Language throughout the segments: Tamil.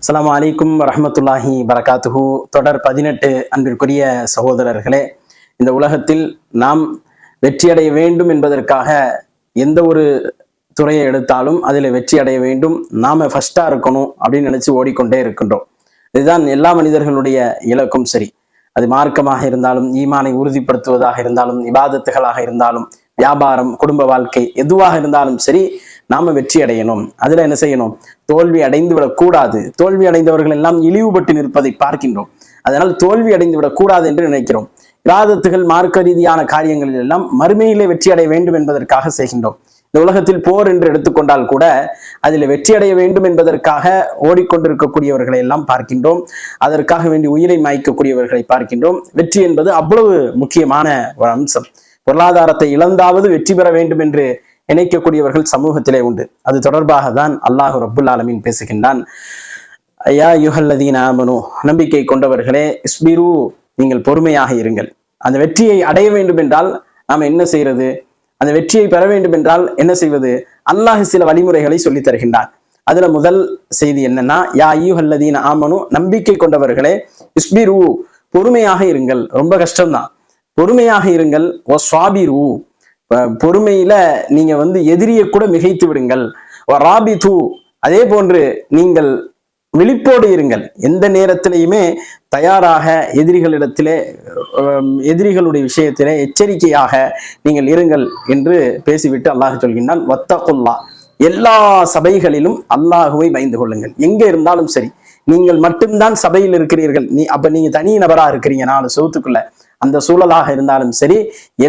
அஸ்லாம் அலைக்கும் வரமத்துல்லாஹி வரகாத்துஹு தொடர் பதினெட்டு அன்பிற்குரிய சகோதரர்களே இந்த உலகத்தில் நாம் வெற்றியடைய வேண்டும் என்பதற்காக எந்த ஒரு துறையை எடுத்தாலும் அதில் வெற்றி அடைய வேண்டும் நாம ஃபஸ்ட்டாக இருக்கணும் அப்படின்னு நினச்சி ஓடிக்கொண்டே இருக்கின்றோம் இதுதான் எல்லா மனிதர்களுடைய இலக்கும் சரி. அது மார்க்கமாக இருந்தாலும் ஈமானை உறுதிப்படுத்துவதாக இருந்தாலும் இபாதத்துகளாக இருந்தாலும் வியாபாரம் குடும்ப வாழ்க்கை எதுவாக இருந்தாலும் சரி நாம வெற்றி அடையணும். அதுல என்ன செய்யணும்? தோல்வி அடைந்து விடக்கூடாது தோல்வி அடைந்தவர்கள் எல்லாம் இழிவுபட்டு நிற்பதை பார்க்கின்றோம். அதனால் தோல்வி அடைந்து விடக்கூடாது என்று நினைக்கிறோம். விவாதத்துகள் மார்க்க ரீதியான காரியங்களில் எல்லாம் மறுமையிலே வெற்றி அடைய வேண்டும் என்பதற்காக செய்கின்றோம். இந்த உலகத்தில் போர் என்று எடுத்துக்கொண்டால் கூட அதில் வெற்றி அடைய வேண்டும் என்பதற்காக ஓடிக்கொண்டிருக்கக்கூடியவர்களை எல்லாம் பார்க்கின்றோம். அதற்காக வேண்டி உயிரை மாய்க்கக்கூடியவர்களை பார்க்கின்றோம். வெற்றி என்பது அவ்வளவு முக்கியமான ஒரு அம்சம். பொருளாதாரத்தை இழந்தாவது வெற்றி பெற வேண்டும் என்று நினைக்கக்கூடியவர்கள் சமூகத்திலே உண்டு. அது தொடர்பாக தான் அல்லாஹு ரபுல் ஆலமீன் பேசுகின்றான். ஐயா யுஹல்லதீன் ஆமனு நம்பிக்கை கொண்டவர்களே இஸ்பிரு நீங்கள் பொறுமையாக இருங்கள். அந்த வெற்றியை அடைய வேண்டும் என்றால் நாம் என்ன செய்யறது? அந்த வெற்றியை பெற வேண்டும் என்றால் என்ன செய்வது? அல்லாஹ் சில வழிமுறைகளை சொல்லித் தருகின்றான். அதுல முதல் செய்தி என்னன்னா யா ஐயுஹல்லதீன் ஆமனு நம்பிக்கை கொண்டவர்களே இஸ்பிரு பொறுமையாக இருங்கள். ரொம்ப கஷ்டம்தான். பொறுமையாக இருங்கள். ஓ சுவாபிரு பொறுமையில நீங்க வந்து எதிரியை கூட மிகைத்து விடுங்கள். ஓ ராபி தூ அதே போன்று நீங்கள் விழிப்போடு இருங்கள். எந்த நேரத்திலையுமே தயாராக எதிரிகளிடத்திலே எதிரிகளுடைய விஷயத்திலே எச்சரிக்கையாக நீங்கள் இருங்கள் என்று பேசிவிட்டு அல்லாஹ் சொல்கின்றான் வத்தகுல்லா. எல்லா சபைகளிலும் அல்லாஹுவை பயந்து கொள்ளுங்கள். எங்கே இருந்தாலும் சரி நீங்கள் மட்டும்தான் சபையில் இருக்கிறீர்கள். நீ அப்ப நீங்க தனி நபரா இருக்கிறீங்க நாலு சவுத்துக்குள்ள. அந்த சூழலாக இருந்தாலும் சரி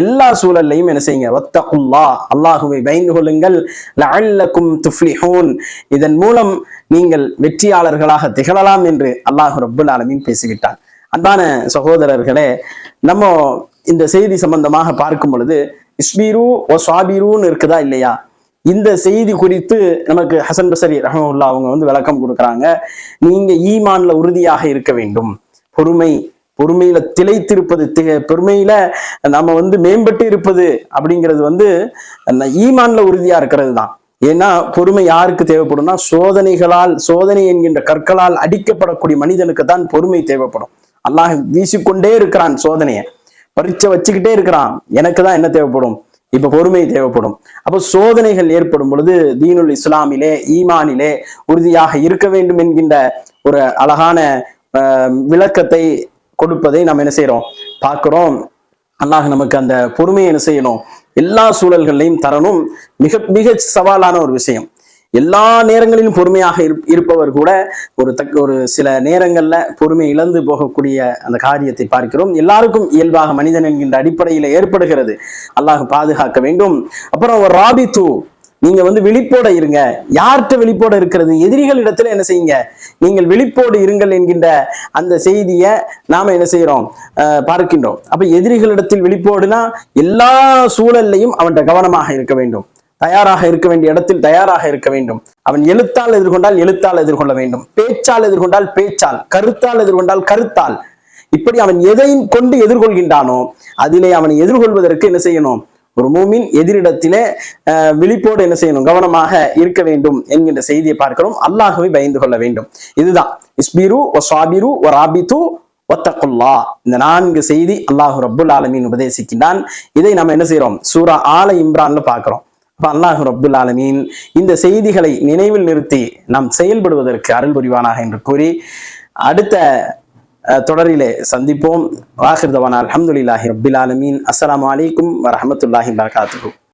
எல்லா சூழல்லையும் என்ன செய்யுங்க? வத்தகுல்லா அல்லாஹுவை பயந்து கொள்ளுங்கள். லஅல்லக்கும் துஃப்லிஹூன். இதன் மூலம் நீங்கள் வெற்றியாளர்களாக திகழலாம் என்று அல்லாஹ் ரப்புல் ஆலமின் பேசிவிட்டான். அன்பான சகோதரர்களே நம்ம இந்த செய்தி சம்பந்தமாக பார்க்கும் பொழுது இஸ்பீரு ஓ சுவாபீருன்னு இருக்குதா இல்லையா? இந்த செய்தி குறித்து நமக்கு ஹசன் பசரி ரஹமுல்லா அவங்க வந்து விளக்கம் கொடுக்குறாங்க. நீங்க ஈமான்ல உறுதியாக இருக்க வேண்டும். பொறுமை பொறுமையில திளைத்திருப்பது பெருமையில பொறுமையில நம்ம வந்து மேம்பட்டு இருப்பது அப்படிங்கிறது வந்து ஈமான்ல உறுதியா இருக்கிறது தான். ஏன்னா பொறுமை யாருக்கு தேவைப்படும்னா சோதனைகளால் சோதனை என்கின்ற கற்களால் அடிக்கப்படக்கூடிய மனிதனுக்கு தான் பொறுமை தேவைப்படும். அல்லாஹ் வீசிக்கொண்டே இருக்கிறான் சோதனையை. பரீட்சை வச்சுக்கிட்டே இருக்கிறான். எனக்கு தான் என்ன தேவைப்படும்? இப்ப பொறுமை தேவைப்படும். அப்போ சோதனைகள் ஏற்படும் பொழுது தீனுல் இஸ்லாமிலே ஈமானிலே உறுதியாக இருக்க வேண்டும் என்கின்ற ஒரு அழகான ஆஹ், விளக்கத்தை கொடுப்பதை நாம் என்ன செய்யறோம் பார்க்கிறோம். அல்லாஹ் நமக்கு அந்த பொறுமையை என்ன செய்யணும்? எல்லா சூழல்களையும் தரணும். மிக மிக சவாலான ஒரு விஷயம். எல்லா நேரங்களிலும் பொறுமையாக இருப்- இருப்பவர் கூட ஒரு தக்க ஒரு சில நேரங்கள்ல பொறுமை இழந்து போகக்கூடிய அந்த காரியத்தை பார்க்கிறோம். எல்லாருக்கும் இயல்பாக மனிதன் என்கின்ற அடிப்படையில ஏற்படுகிறது. அல்லாஹ் பாதுகாக்க வேண்டும். அப்புறம் ஒரு ராபித்து நீங்க வந்து விழிப்போட இருங்க. யார்கிட்ட விழிப்போட இருக்கிறது? எதிரிகள் இடத்துல என்ன செய்யுங்க? நீங்கள் விழிப்போடு இருங்கள் என்கின்ற அந்த செய்தியை நாம என்ன செய்யறோம் அஹ் பார்க்கின்றோம். அப்ப எதிரிகளிடத்தில் விழிப்போடுனா எல்லா சூழல்லையும் அவன்கிட்ட கவனமாக இருக்க வேண்டும். தயாராக இருக்க வேண்டிய இடத்தில் தயாராக இருக்க வேண்டும். அவன் எழுத்தால் எதிர்கொண்டால் எழுத்தால் எதிர்கொள்ள வேண்டும். பேச்சால் எதிர்கொண்டால் பேச்சால் கருத்தால் எதிர்கொண்டால் கருத்தால். இப்படி அவன் எதையும் கொண்டு எதிர்கொள்கின்றானோ அதிலே அவனை எதிர்கொள்வதற்கு என்ன செய்யணும்? ஒரு மூமின் எதிரிடத்திலே அஹ், விழிப்போடு என்ன செய்யணும் கவனமாக இருக்க வேண்டும் என்கின்ற செய்தியை பார்க்கிறோம் அல்லாகவே பயந்து கொள்ள வேண்டும். இதுதான். இஸ்பிரு ஒ சாபிரு ஒ ராபித்து ஒத்தகுல்லா இந்த நான்கு செய்தி அல்லாஹு ரப்புல் ஆலமீன் உபதேசிக்கின்றான். இதை நம்ம என்ன செய்யறோம் சூரா ஆல இம்ரான்ல பார்க்கிறோம். அப்ப அல்லாஹு ரப்புல் ஆலமீன் இந்த செய்திகளை நினைவில் நிறுத்தி நாம் செயல்படுவதற்கு அருள் புரிவானாக என்று கூறி அடுத்த தொடரிலே சந்திப்போம். வாஹிர்தவான் அலமதுல்லாஹி ரபில் ஆலமீன். அஸ்லாம் வலைக்கும் வரமத்துல்லாஹி வரகாத்துக்கும்